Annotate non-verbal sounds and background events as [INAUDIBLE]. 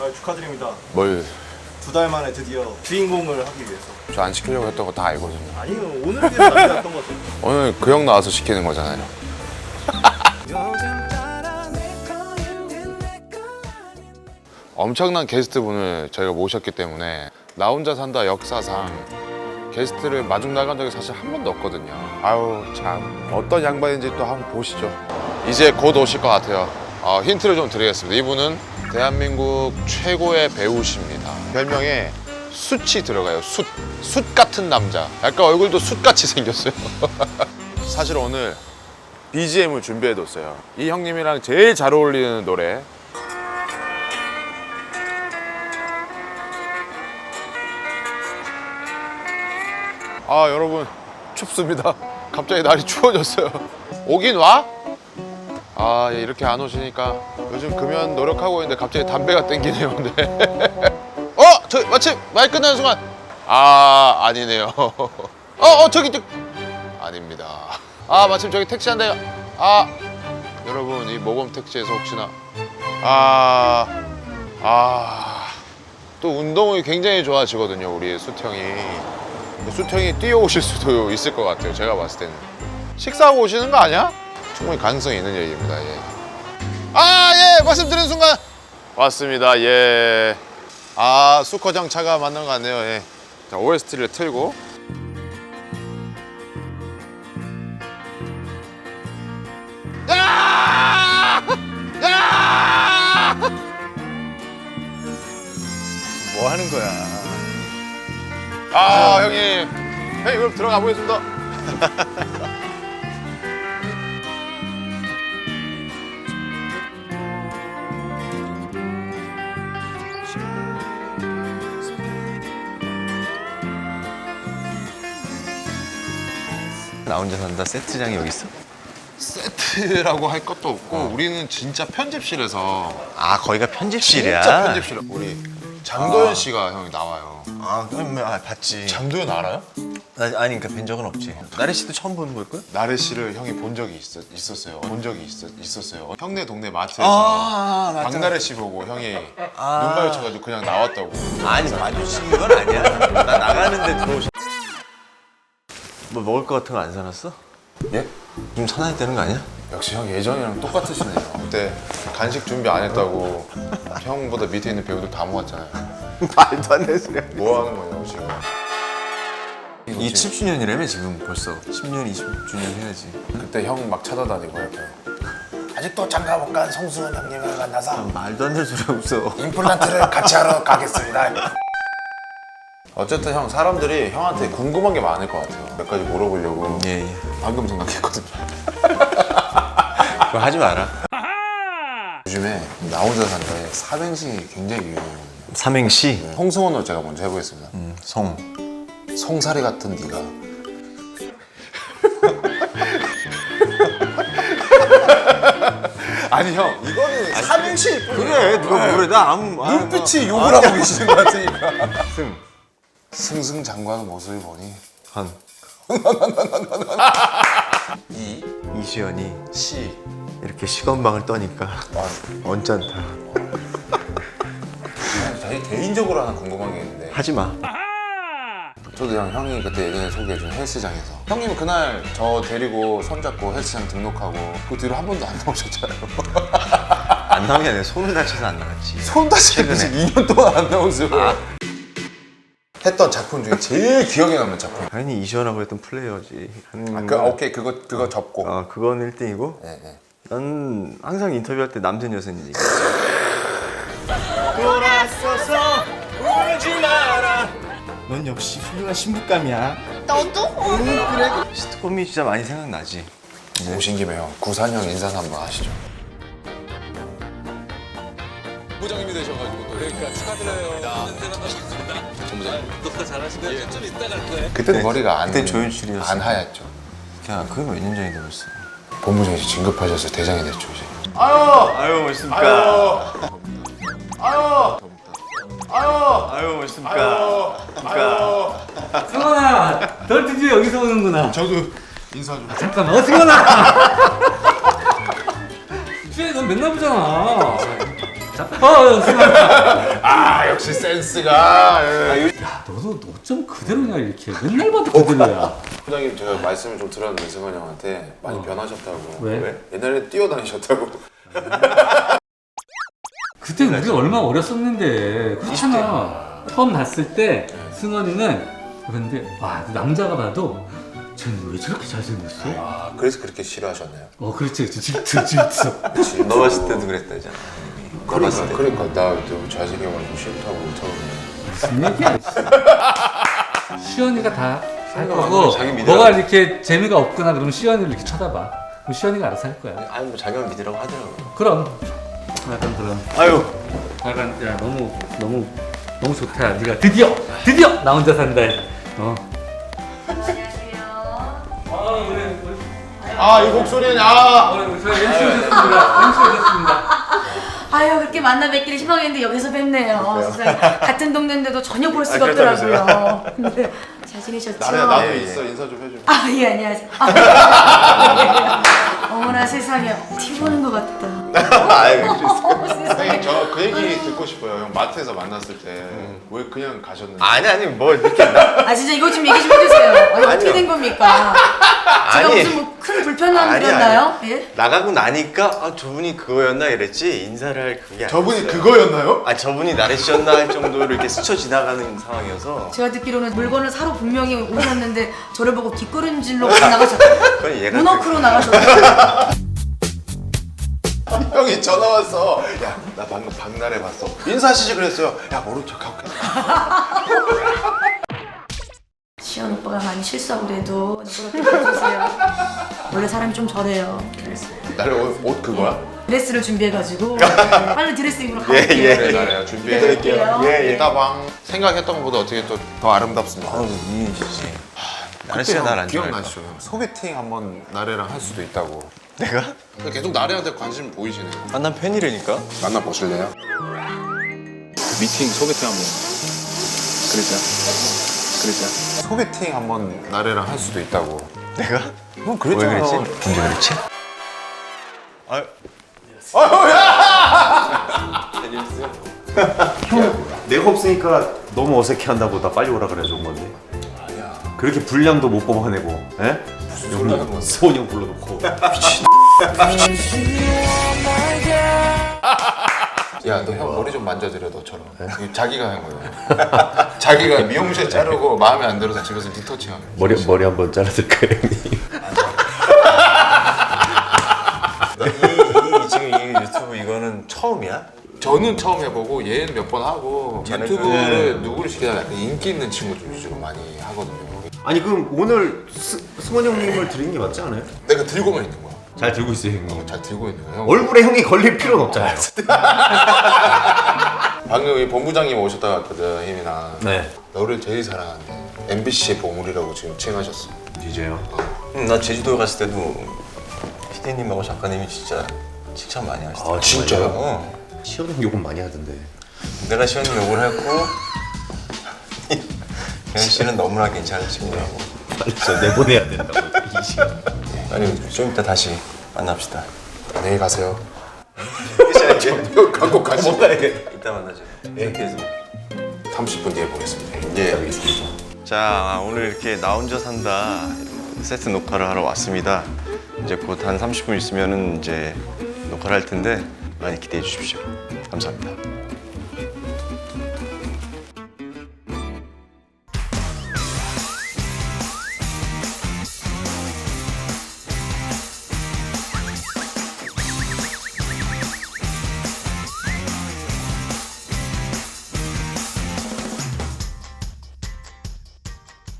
아, 축하드립니다. 뭘저안두달 만에 드디어 주인공을 하기 위해서. 시키려고 했던 거 다 알거든요. 아니요, 오늘 위해서 남겨놨던 거죠. [LAUGHS] 오늘 그 형 나와서 시키는 거잖아요. [LAUGHS] 엄청난 게스트분을 저희가 모셨기 때문에 나 혼자 산다 역사상 게스트를 마중 나간 적이 사실 한 번도 없거든요. 아유 참 어떤 양반인지 또 한번 보시죠. 이제 곧 오실 것 같아요. 어, 힌트를 좀 드리겠습니다. 이분은 대한민국 최고의 배우십니다. 별명에 숯이 들어가요. 숯. 숯 같은 남자. 약간 얼굴도 숯같이 생겼어요. [LAUGHS] 사실 오늘 BGM을 준비해뒀어요. 이 형님이랑 제일 잘 어울리는 노래. 아 여러분 춥습니다. 갑자기 날이 추워졌어요. 오긴 와? 아 예, 이렇게 안 오시니까 요즘 금연 노력하고 있는데 갑자기 담배가 땡기네요. 네. [LAUGHS] 어, 저 마침 말 끝나는 순간 아 아니네요. [LAUGHS] 어, 어 저기 저 아닙니다. 아 마침 저기 택시 한 대가 아 여러분 이 모범 택시에서 혹시나 아, 아아또 운동을 굉장히 좋아하시거든요 우리 수형이 수형이 뛰어오실 수도 있을 것 같아요 제가 봤을 때는 식사하고 오시는 거 아니야? 충분히 가능성이 있는 얘기입니다. 예. 아 예! 말씀드리는 순간! 왔습니다. 예 아 수커장 차가 맞는 것 같네요. 예. 자 OST를 틀고! 뭐 하는 거야? 아 형님. 형님 그럼 들어가 보겠습니다 [LAUGHS] 나 혼자 산다 세트장이 여기 있어? 세트라고 할 것도 없고 우리는 진짜 편집실에서 아 거기가 편집실이야. 진짜 편집실 우리 장도연 씨가 형이 나와요 아, 그럼 아, 봤지. 장도연 알아요? 나, 아니 그러니까 뵌 적은 없지. 나래 씨도 처음 보는 걸 걸? 나래 씨를 형이 본 적이 있었, 있었어요 본 적이 있었, 있었어요 형네 동네 마트에서 아. 박나래 씨 보고 형이 아. 눈 마주쳐가지고 그냥 나왔다고 아니 마주친 건 아니야. 나 나가는데 들어오시. 뭐 먹을 거 같은 거 안 사놨어? 예? 좀 사놔야 되는 거 아니야? 역시 형 예전이랑 똑같으시네요 그때 간식 준비 안 했다고 형보다 밑에 있는 배우들 다 모았잖아요 [LAUGHS] 말도 안 되는 소리야. 뭐 하는 거냐고 지금 이 10주년이라며 지금 벌써 10년, 20주년 해야지. 그때 형 막 찾아다니고 옆에 아직도 장가 못 간 성수원 형님을 만나서 말도 안 되는 소리 없어. 임플란트를 같이 하러 가겠습니다 어쨌든 형 사람들이 형한테 궁금한 게 많을 것 같아요. 몇 가지 물어보려고. 예, 예. 방금 생각했거든요. 그거 하지 마라. 요즘에 나 혼자 산다에 삼행시 굉장히 유행해요. 삼행시. 홍승원으로 제가 먼저 해보겠습니다. 음, 성. 송사리 같은 네가. [LAUGHS] 아니 형 이거는 삼행시. 그래 누가 뭐래. 나 아무 아, 눈빛이 욕을 하고 계시는 것 같으니까. 승. 승승장구하는 모습을 보니 한. [LAUGHS] 이, 이시연이 시, 이렇게 시건방을 떠니까 원 언짢다. 되게 개인적으로 하나 궁금한 게 있는데 하지 마. 저도 형 형이 그때 예전에 소개해준 헬스장에서 형님은 그날 저 데리고 손잡고 헬스장 등록하고 그 뒤로 한 번도 안 나오셨잖아요 안 나온 게 아니라 손을 다쳐서 안 나갔지. 손 다치고 최근에. 2년 동안 안 나오세요 했던 작품 중에 제일 기억에 남는 작품 당연히 이시연하고 했던 플레이어지. 한 아, 그, 오케이 그거 그거 접고 어, 그건 1등이고 예, 예. 난 항상 인터뷰할 때 남편 여사님 얘기. 넌 역시 훌륭한 신부감이야. 시트콤이 진짜 많이 생각나지. 오신 김에 형 구산형 인사 한번 하시죠 부장님이 되셔가지고 또 그러니까 축하드려요 전부장님 또 잘하시네 좀 이따 갈 거예요 그때 머리가 안, 그때 조연출이었어. 안 하얗죠 야, 그게 몇 년 전이 됐어. 본부장이 진급하셔서 대장이 됐죠 이제 아유, 멋있습니까? 아유. 아유. 아유, 멋있습니까? 승원아, 널 드디어 여기서 오는구나. 저도 인사 좀 잠깐만, 어, 승원아! [LAUGHS] 수혜, 넌 맨날 보잖아. 자, 어, 승원아. 역시 센스가. 예. 야 너도 어쩜 그대로냐 이렇게 맨날 봐도 그대로야 부장님 제가 말씀을 좀 들었는데 승환 형한테 많이 변하셨다고. 왜? 옛날에 뛰어다니셨다고. [LAUGHS] 그때 우리가 얼마나 어렸었는데 그렇잖아 처음 봤을 때 승원이는 그런데 와 남자가 봐도 쟤는 왜 저렇게 잘생겼어? 아 그래서 그렇게 싫어하셨나요? 어 그렇지 그렇지 질투 질투 너 봤을 때도 그랬다 했잖아. 때. 그러니까 나좀 잘생겨가지고 싫다고 처음에. 무슨 [LAUGHS] 얘기야 시연이가 다 할 거고 자기 믿으라고. 뭐가 이렇게 재미가 없거나 그러면 시연이를 이렇게 쳐다봐 그럼 시연이가 알아서 할 거야 아니 뭐 자기만 믿으라고 하더라고. 그럼 약간 그런 아유. 약간 야 너무 너무 너무 좋다 네가 드디어 드디어 나 혼자 산다 어. 안녕하세요. 아 우리 우리 아이 목소리는 아. 오늘 저희 MC 오셨습니다 MC 오셨습니다 아유 그렇게 만나 뵙기를 희망했는데 여기서 뵙네요. 세상에. 같은 동네인데도 전혀 볼 수가 아, 그렇다면서요? 없더라고요. 네. 잘 지내셨죠? 나도 예, 예. 있어 인사 좀 해줘. 아예 안녕하세요. 아, [LAUGHS] 어머나 세상에 TV 보는 것 같다. [LAUGHS] 어, 세상에. 형님 저그 얘기 듣고 싶어요. 형 마트에서 만났을 때 왜 그냥 가셨는지. 아니 아니 뭐 이렇게 나. 아 진짜 이거 좀 얘기 좀 해주세요. 아니, 어떻게 아니요. 된 겁니까? 제가 아니. 무슨 뭐 큰 불편함 아니, 드렸나요? 예? 나가고 나니까 아 저분이 그거였나 이랬지 인사를 할 그게 저분이 아니었어요. 그거였나요? 아 저분이 나를 씌었나 할 정도로 이렇게 스쳐 지나가는 상황이어서 제가 듣기로는 물건을 사러 분명히 오셨는데 저를 보고 뒷걸음질로 나가셨어요. 그건 얘가 문어크로 나가셨어요. 형이 전화 왔어. 야 나 방금 박나래 봤어. 인사하시지 그랬어요. 야 모른 척하고. 시연 오빠가 많이 실수하고 그래도 그렇게 해주세요. 원래 사람이 좀 저래요. 나래 옷, 옷 그거야? 드레스를 준비해가지고 [LAUGHS] 빨리 드레스 입으러 예, 가볼게요. 예. 그래 나래야 준비해 드릴게요. 예, 예. 이따 방 생각했던 것보다 어떻게 또 더 아름답습니다. 아우 미인이시지. 나래 씨가 날안 좋아할 거. 기억나시죠? 형? 소개팅 한번 나래랑 할 수도 있다고. 내가? 계속 나래한테 관심 보이시네요. 아 난 팬이라니까. 만나 보실래요? 미팅 소개팅 한번 그러자 그러자 소개팅 한번 나래랑 할 수도 있다고. 내가? 형왜 그랬잖아. 그랬지? 언제 그랬지? 아유. 내가 없으니까 너무 어색해한다고 나 빨리 오라 그래 준 건데. 그렇게 분량도 못 뽑아내고, 에? 무슨 소리 하는 건데? 소원 형 불러놓고. [LAUGHS] 야, 너 형 머리 좀 만져드려 너처럼. 이거 자기가 한 거예요. [LAUGHS] 자기가 미용실 자르고 마음에 안 들어서 집에서 리터칭하는. 거예요. 머리 머리 한번 잘라줄까요, 형님? 이, 이 지금 이 유튜브 이거는 처음이야? 저는 처음 해보고 얘는 몇 번 하고 유튜브를 누구를 시키다 약간 인기 있는 친구들 위주로 많이 하거든요. 아니 그럼 오늘 스, 승원 형님을 드린 게 맞지 않아요? 내가 들고만 있는 거야. 잘 들고 있어요, 형님. 잘 들고 있는 거야. 형. 얼굴에 형이 걸릴 필요는 없잖아요. [LAUGHS] 방금 이 본부장님 오셨다 갔거든, 혜민아. 네. 너를 제일 사랑하는 MBC의 보물이라고 지금 칭하셨어. 이제요. 응, 나 제주도 갔을 때도 피디님하고 작가님이 진짜 칭찬 많이 하시더라고. 아, 진짜요? 어. 시원 형 욕은 많이 하던데. 내가 시원님 욕을 했고 현 씨는 너무나 괜찮은 친구라고. 빨리 저 내보내야 된다고 이 시간. 아니 좀 이따 다시 만납시다. 안녕히 가세요. 끝이야 이제. 이거 갖고 가시. 이따 만나죠. 이렇게 해서. 30분 뒤에 보겠습니다. 예. 자 오늘 이렇게 나 혼자 산다 세트 녹화를 하러 왔습니다. 이제 곧 한 30분 있으면은 이제 녹화를 할 텐데 많이 기대해 주십시오. 감사합니다.